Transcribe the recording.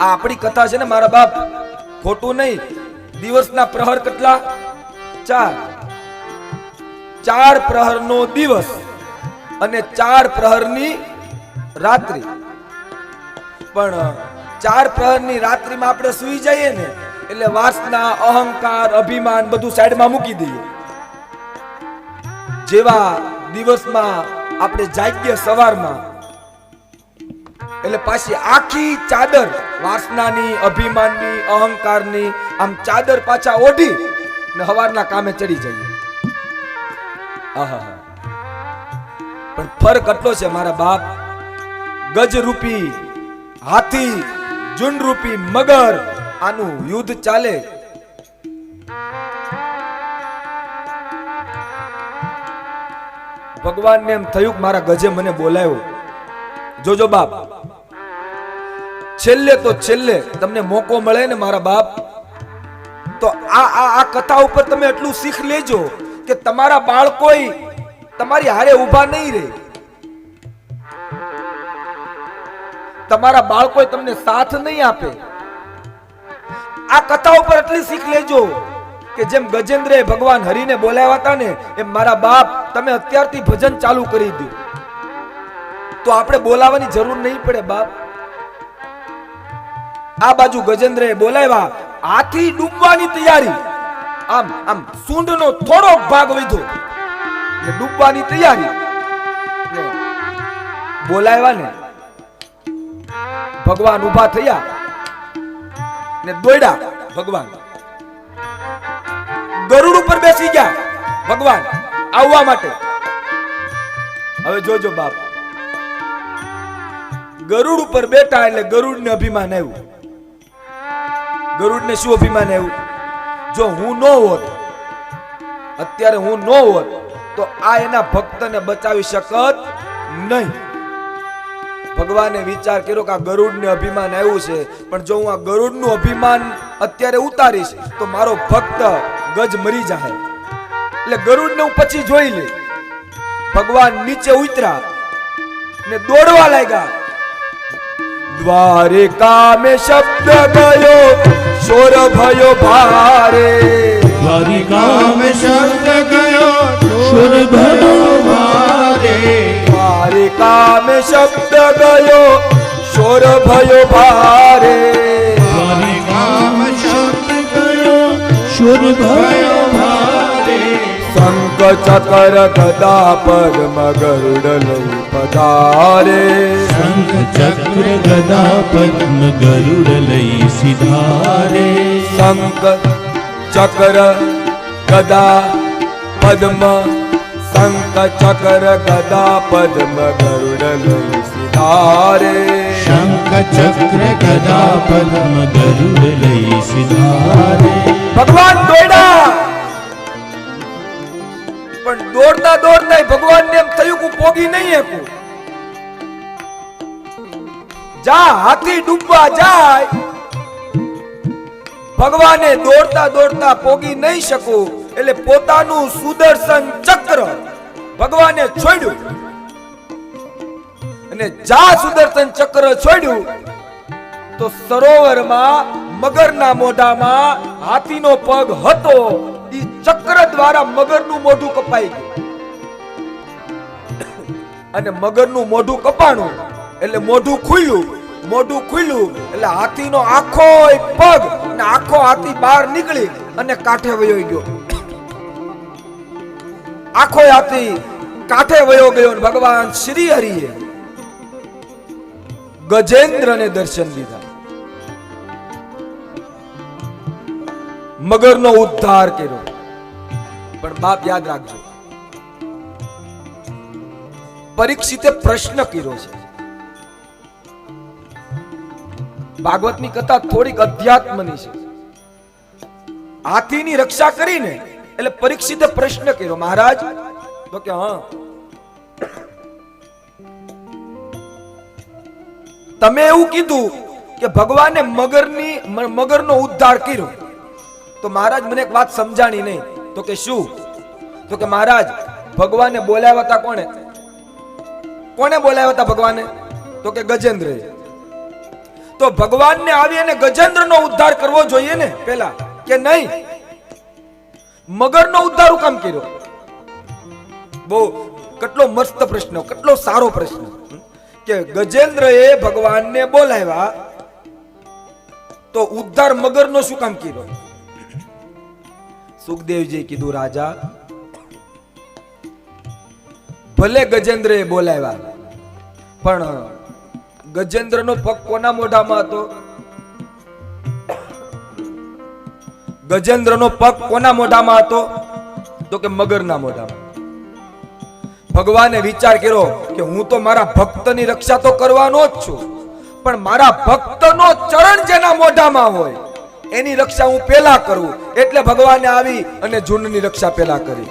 આ આપણી કથા છે ને મારા બાપ. ખોટું નહીં. દિવસના પ્રહર કેટલા? ચાર. ચાર પ્રહરનો દિવસ અને ચાર પ્રહરની રાત્રિ. પણ ચાર પ્રહરની રાત્રિમાં આપણે સુઈ જઈએ ને, એટલે વાસના, અહંકાર, અભિમાન બધું સાઈડમાં મૂકી દઈએ. જેવા દિવસમાં આપણે જાગીએ સવારમાં. એટલે પાછી આખી ચાદર વાસનાની, અભિમાનની, અહંકારની, આમ ચાદર પાછા ઓઢી ને હવારના કામે ચડી જઈએ. આહા પણ ફરક એટલો છે મારા બાપ, ગજરૂપી, હાથી જુંડરૂપી મગર, આનું યુદ્ધ ચાલે. ભગવાનને એમ થયું કે મારા ગજે મને બોલાયો. જોજો બાપ છેલ્લે તો છેલ્લે તમને મોકો મળે ને મારા બાપ? તો આ આ આ કથા ઉપર તમે એટલું શીખ લેજો કે તમારા બાળકો તમારી હારે ઊભા નહીં રહે. તમારા બાળકો તમને સાથ નહીં આપે. આ કથા ઉપર એટલી શીખ લેજો કે જેમ ગજેન્દ્રે ભગવાન હરિને બોલાવ્યા હતા ને, એમ મારા બાપ તમે અત્યારથી ભજન ચાલુ કરી દો. તો આપણે બોલાવવાની જરૂર નહીં પડે બાપ. આ બાજુ ગજેન્દ્રએ બોલાવ્યા આથી ડૂબવાની તૈયારી. આમ આમ, સૂંઢનો થોડો ભાગ વધ્યો. એટલે ડૂબવાની તૈયારી. બોલાવ્યા ને, ભગવાન ઊભા થયા ને દોડ્યા ભગવાન. ગરુડ ઉપર બેસી ગયા ભગવાન આવવા માટે. હવે જોજો બાપ. ગરુડ ઉપર બેઠા એટલે ગરુડ ને અભિમાન આવ્યું. ગરુડ ને શું અભિમાન આવ્યું? જો હું ન હોત, અત્યારે હું ન હોત, તો આ એના ભક્તને બચાવી શકત નહીં. ભગવાને વિચાર કર્યો કે આ ગરુડ ને અભિમાન આવ્યું છે, પણ જો હું આ ગરુડનું અભિમાન અત્યારે ઉતારીશ, તો મારો ભક્ત ગજ મરી જાય એટલે ગરુડ ને હું પછી જોઈ લે ભગવાન નીચે ઉતરા ને દોડવા લાગ્યા. દ્વારિકા મેં શબ્દ ગયો ચોર ભયો ભારે. હરિ કામ શબ્દ ગયો ચોર ભયો ભારે. મારે કામ શબ્દ ગયો ચોર ભયો ભારે. હરિ કામ શબ્દ ગયો ચોર ભયો ભારે. શંખ ગદા પર મગરુડ લઈ પધારે. શંખ ચક્ર ગદા પદ્મ ગરુડ લઈ સિધારે શંખ ચક્ર ગદા પદ્મ શંખ ચક્ર ગદા પદ્મ ગરુડ લઈ સિધારે શંખ ચક્ર ગદા પદ્મ ગરુડ લઈ સિધારે ભગવાન દોડ્યા પણ દોડતા દોડતા ભગવાન ને એમ થયું કે હું પોગી નહીં શકું જા હાથી ડૂબવા જાય. ભગવાને દોડતા દોડતા પોગી નહીં શકું. એટલે પોતાનું સુદર્શન ચક્ર ભગવાને છોડ્યું. અને જા સુદર્શન ચક્ર છોડ્યું, તો સરોવરમાં, મગરના મોઢામાં હાથીનો પગ હતો. એ ચક્ર દ્વારા મગરનું મોઢું કપાઈ ગયું. અને મગરનું મોઢું કપાણું, એટલે મોઢું ખુલ્યું. મોઢું ખુલ્યું એટલે હાથીનો આખો પગ ને આખો હાથી બહાર નીકળી અને કાંઠે વયો ગયો. આખો હાથી કાંઠે વયો ગયો અને ભગવાન શ્રી હરિએ ગજેન્દ્રને દર્શન દીધા. મગરનો ઉદ્ધાર કર્યો. પણ બાપ યાદ રાખજો, પરીક્ષિતે પ્રશ્ન કર્યો છે. ભાગવતની કથા થોડીક અધ્યાત્મની છે. હાથીની રક્ષા કરીને એટલે પરીક્ષિતે પ્રશ્ન કર્યો, મહારાજ, તો કે હા. તમે એવું કીધું કે ભગવાને મગરની મગરનો ઉદ્ધાર કર્યો. તો મહારાજ મને એક વાત સમજાણી નહીં. તો કે શું? તો કે મહારાજ, ભગવાને બોલાવ્યા હતા કોણે? કોને બોલાવ્યા હતા ભગવાને? તો કે ગજેન્દ્રએ. તો ભગવાનને આવી અને ગજેન્દ્રનો ઉદ્ધાર કરવો જોઈએ ને? પેલા, કે નહીં? મગરનો ઉદ્ધાર કામ કર્યો? બહુ, કેટલો મસ્ત પ્રશ્ન, કેટલો સારો પ્રશ્ન. કે ગજેન્દ્રએ ભગવાનને બોલાવ્યા, તો ઉદ્ધાર મગરનો શું કામ કર્યો? સુખદેવજી કીધું, રાજા, ભલે ગજેન્દ્રએ બોલાવ્યા, પણ ગજેન્દ્રનો પગ કોના મોઢામાં હતો. ગજેન્દ્રનો પગ કોના મોઢામાં હતો તો કે મગરના મોઢામાં. ભગવાને વિચાર કર્યો કે હું તો મારા ભક્તની રક્ષા તો કરવાનો જ છું, પણ મારા ભક્તનો ચરણ જેના મોઢામાં હોય, એની રક્ષા હું પેલા કરું. એટલે ભગવાને આવી અને જૂનની રક્ષા પેલા કરી.